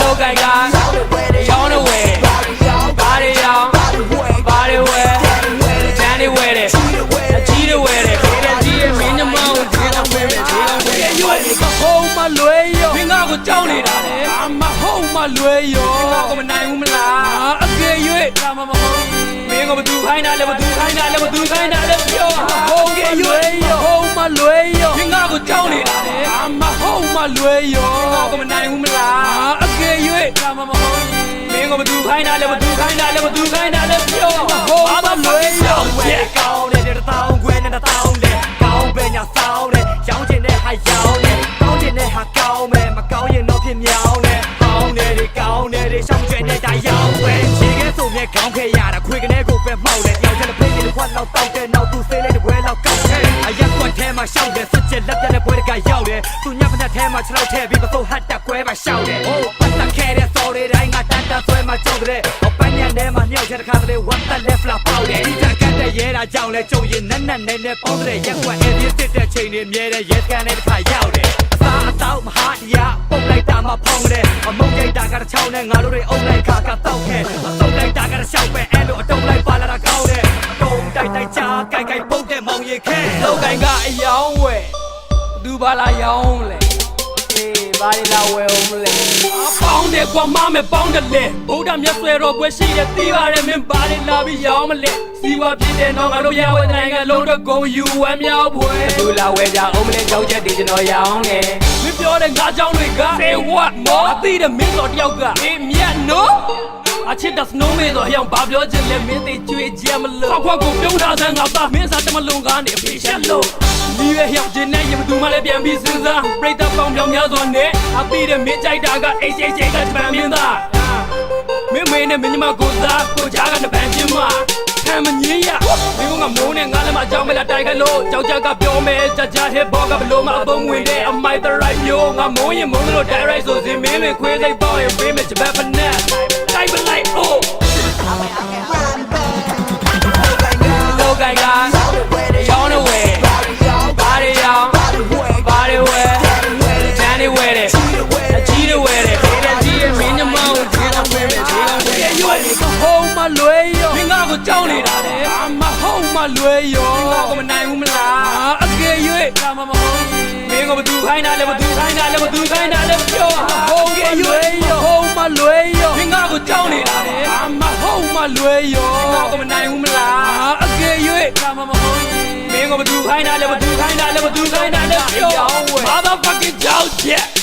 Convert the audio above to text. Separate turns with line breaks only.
လောကကရောင်းနေဝယ်ဘာတွေရောင်းဘာတွေဝယ်တန်းတွေဝယ်တယ်အကြီးတွေဝယ်တယ်ခေတဲ့ကြီးရဲ့မင်းညမောင်းဈေးတော့ဝယ်မယ်ဈေးတော့ဝယ်ရွယ်ဟုတ်မလွယ်ရောမင်းငါကိုကြောက်နေတာလေအမဟုတ်မလွယ်ရောမင်းငါကိုမနိုင်ဘူးမလား အကယ်၍ဒါမှမဟုတ်မင်းကဘသူခိုင်းတာလဲဘသူခိုင်းတာလဲဘသူခိုင်းတာလဲပြောဟုတ်ကဲ့ရွယ်ရောဟုတ်မလွယ်ရောမင်းငါကိုကြောက်နေတာလေအမဟုတ်မလွယ်ရောမင်းငါကိုမနိုင်ဘူးမလားအကယ်၍ဒါမှမဟုတ်မင်းကဘသူခိုင်းတာလဲဘသူခိုင်းတာလဲဘသူခိုင်းတာ
ခဲ့ရတာခွေကနေကိုပဲမှောက်တယ်ရောင်းချင်တဲ့ဖိနေခွက်လောက်တောက်တယ်နောက်သူစေးလေးတွေဝဲလောက်ကောက်တယ်အရက်ကွက်ထဲမှာရှောက်တယ်စွတ်ချက်လက်ပြတဲ့ပွဲတကရောက်တယ်သူညဖက်ထဲမှာခြေထောက်ထဲပြီးပစိုးဟတ်တက်ကွဲမှာရှောက်တယ်ဟိုပတ်သက်ခဲ့တဲ့ sorry တိုင်းကတန်တဆွဲမှာကြောက်တယ်ဟောပန်းညံထဲမှာညှောက်ချက်တစ်ခါတည်း what the left လာပေါက်တယ်ဒီကတ်တဲ့ရဲတာကြောင့်လဲကြုံရင်နက်နက်နဲနဲပေါင်းတဲ့ရက်ကွက် heavy စစ်တဲ့ချိန်တွေမြဲတဲ့ရဲစကန်နဲ့တစ်ခါရောက်တယ်အသာအသောက်မဟာတရားပုတ်လိုက်တာ မှဖောင်းတယ်အမုန်းကြိတ်တာကတစ်ချောင်းနဲ့ငါတို့တွေအုံလိုက်ခါကတောက်ခဲ့အစုံလိုက်တာကတစ်ချောင်းပဲအဲ့လိုအတုံးလိုက်ပါလာတာကောင်းတယ်အတုံးတိုက်တိုက်ချာကြိုက်ကြိုက်ပုတ်တဲ့မောင်ရီခဲ
လောကကအယောင်းဝယ်သူဘာလာရောင်းလဲအေးဘာတွေလာဝယ်အောင်မလဲအပေါင်းတယ်ကွာမမယ်ပေါင်းတယ်လေဗုဒ္ဓမြတ်ဆွဲတော်ကွယ်ရှိတဲ့တီးပါတယ်မင်းဘာတွေလာပြီးရောင်းမလဲစီဝါဖြစ်တဲ့တော့ငါတို့ရဝဲနိုင်ငံလုံးတော့ဂုံယူဝမ်းမြောက်ဖွယ်သူလာဝဲကြအောင်မလဲကြောက်ချက်တည်ကျွန်တော်ရောင်းတယ်မင်း ပြောတဲ့ငါးချောင်းတွေက say what မောအသိတဲ့မင်းတော်တယောက်ကအေးမြတ်နော်အချစ်တဲ့စနိုးမေးတော့ဟျောင်ဘာပြောချင်လဲမင်းသိကြွေးကြမလို့ခေါက်ခွက်ကိုပြုံးထားတဲ့ငါသားမင်းစားတမလုံးကားနေအဖေချက်လို့ဒီရဲ့ဟျောင်ခြင်းနဲ့ရမသူမှလည်းပြန်ပြီးစဉ်းစားပြိတ္တပေါင်းပြောင်းများစွာနဲ့အပီးတဲ့မင်းကြိုက်တာကအိတ်ချိတ်ချိတ်ကတပံမင်းသားမင်းမေနဲ့မင်းမကိုသားကိုချားကတပံချင်းမ ခံမငင်းရမင်းကမိုးနဲ့ငါလည်းမအကြောင်းမလားတိုက်ခလို့ကြောက်ကြကပြောမယ်ကြကြဟစ်ဘောကဘလို့မအပုံဝင်တဲ့အမိုက်တရိုက်မျိုးငါမိုးရင်မိုးလို့ direct ဆိုစဉ်မင်းတွေခွေးစိတ်ပေါရင်ပေးမယ်ချဘက်ဖနက်တိုက်ပလိုက် oh လောကကရောင်းနေဝယ်ဘာတွေရောင်းဘာတွေဝယ်တန်းတွေဝယ်တယ်အကြီးတွေဝယ်တယ်ခေတဲ့ကြီးရဲ့မင်းညမောင်းဈေးတော့ဝယ်မယ်ဈေးတော့ဝယ်ရွယ်ဟုတ်မလွယ်ရောမင်းငါ ကိုကြောက်နေတာလေအမဟုတ်မလွယ်ရောမင်းငါကိုမနိုင်ဘူးမလားအကယ်၍ဒါမှမဟုတ်မင်းကဘသူခိုင်းတာလဲဘသူခိုင်းတာလဲဘသူခိုင်းတာလဲပြောဟုတ်ကဲ့ရွယ်ရောဟုတ်မလွယ်ရောမင်းငါကိုကြောက်နေတာလေအမဟုတ်မလွယ်ရောမင်းငါကိုမနိုင်ဘူးမလားအကယ်၍ဒါမှမဟုတ်မင်းကဘသူခိုင်းတာလဲဘသူခိုင်းတာလဲဘသူခိုင်းတာလဲပြော motherfucking ကြောက်ချက်